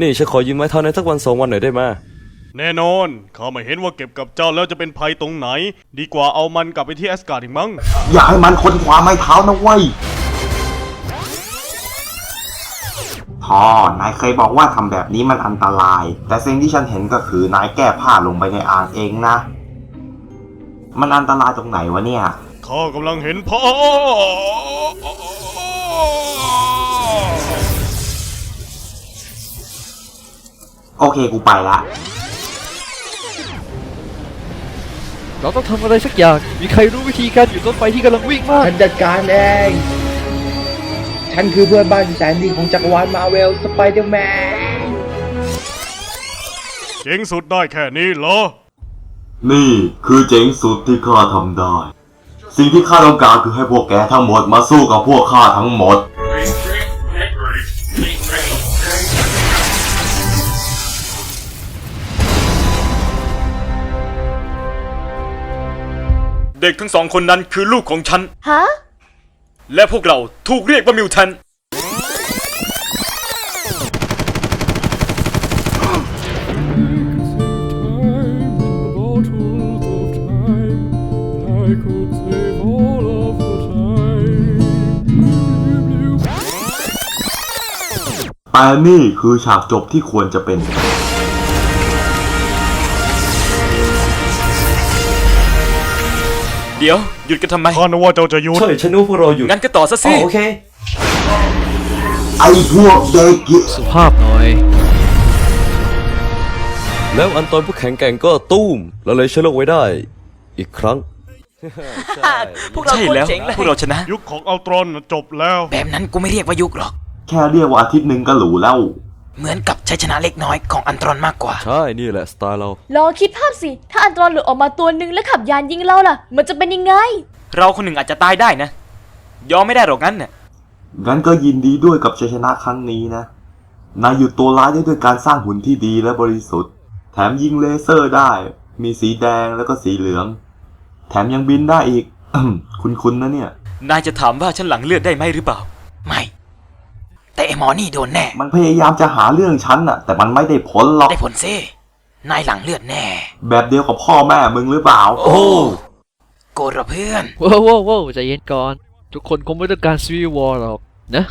นี่ฉันขอยืมไม้เท้าในสักวันสองวันหน่อยได้ไหมแน่นอนข้าไม่เห็นว่าเก็บกับเจ้าแล้วจะเป็นภัยตรงไหน ดีกว่าเอามันกลับไปที่แอสการ์ดอีกมั้ง อย่าให้มันค้นคว้าไม้เท้านะเว้ยพ่อนายเคยบอกว่าทำแบบนี้มันอันตราย แต่สิ่งที่ฉันเห็นก็คือนายแก้ผ้าลงไปในอ่างเองนะ มันอันตรายตรงไหนวะเนี่ย ข้ากำลังเห็นพ่อ โอเคกูไปละเราต้องทำอะไรสักอย่าง มีใครรู้วิธีการหยุดรถไฟที่กำลังวิ่งมาก ฉันจัดการเอง ฉันคือเพื่อนบ้านที่แสนดีของจักรวาลมาเวลสไปเดอร์แมน เจ๋งสุดได้แค่นี้เหรอ นี่คือเจ๋งสุดที่ข้าทำได้ สิ่งที่ข้าต้องการคือให้พวกแกทั้งหมดมาสู้กับพวกข้าทั้งหมด เด็กทั้งสองคนนั้นคือลูกของฉัน ฮะ และพวกเราถูกเรียกว่ามิวแทนแต่นี่คือฉากจบที่ควรจะเป็น เดี๋ยว หยุดกันทำไม ข้านึกว่าเจ้าจะหยุด ใช่ฉันนึกว่าพวกเราอยู่งั้นก็ต่อซะอ๋สิอโอเค ไอ้พวกเด็กเหี้ยสุภาพหน่อย แล้วอันตอนผู้แข็งแกร่งก็ตุ้มเราเลยช่วยโลกไว้ได้ อีกครั้งพวกเราใช่โคตรแล้วเจ๋งเลยพวกเราชนะ ยุคของอัลตรอนน่ะจบแล้ว แบบนั้นกูไม่เรียกว่ายุคหรอก แค่เรียกว่าอาทิตย์หนึ่งก็หรูแล้ว เหมือนกับชัยชนะเล็กน้อยของอันตรอนมากกว่า ใช่ นี่แหละสไตล์เรา ลองคิดภาพสิ ถ้าอันตรอนหลุดออกมาตัวหนึ่งแล้วขับยานยิงเราล่ะ มันจะเป็นยังไง เราคนหนึ่งอาจจะตายได้นะ ยอมไม่ได้หรอกงั้นน่ะงั้นก็ยินดีด้วยกับชัยชนะครั้งนี้นะ นายหยุดตัวร้ายได้ด้วยการสร้างหุ่นที่ดีและบริสุทธิ์ แถมยิงเลเซอร์ได้ มีสีแดงแล้วก็สีเหลือง แถมยังบินได้อีก คุณๆนะเนี่ย นายจะถามว่าฉันหลังเลือดได้ไหมหรือเปล่าไม่แต่ไอหมอนี่โดนแน่ มันพยายามจะหาเรื่องฉันน่ะ แต่มันไม่ได้ผลหรอก ได้ผลซินายหลังเลือดแน่ แบบเดียวกับพ่อแม่มึงหรือเปล่า โอ้โกรธเหรอเพื่อน ว้าวว้าวว้าวใจเย็นก่อน ทุกคนคงไม่ต้องการซีวีวอร์หรอกนะ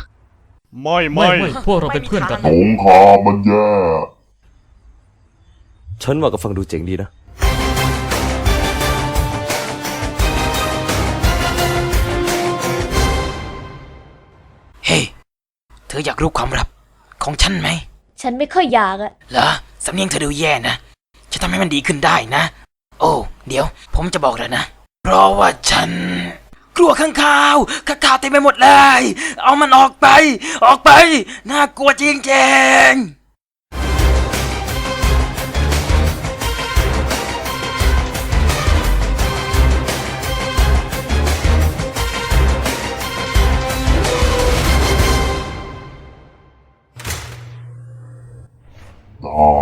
ไม่ไม่พวกเราเป็นเพื่อนกัน สงครามมันแย่ ฉันว่าก็ฟังดูเจ๋งดีนะ ออยากรู้ความลับของฉันไหม ฉันไม่ค่อยอยากอะเหรอสำเนียงเธอดูแย่นะจะทำให้มันดีขึ้นได้นะ โอ้ เดี๋ยว ผมจะบอกแล้วนะ เพราะว่าฉัน กลัวข้างข่าวข้างข่าวเต็มไปหมดเลย เอามันออกไป ออกไป น่ากลัวจริงๆ ได้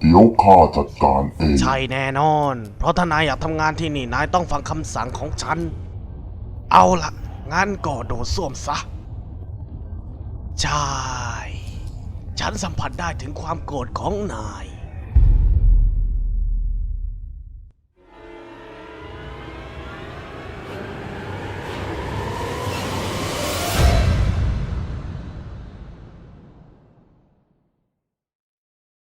เดี๋ยวข้าจัดการเอง ใช่แน่นอน เพราะถ้านายอยากทำงานที่นี่นายต้องฟังคำสั่งของฉัน เอาละงั้นก็โดดส้วมซะ ใช่ ฉันสัมผัสได้ถึงความโกรธของนาย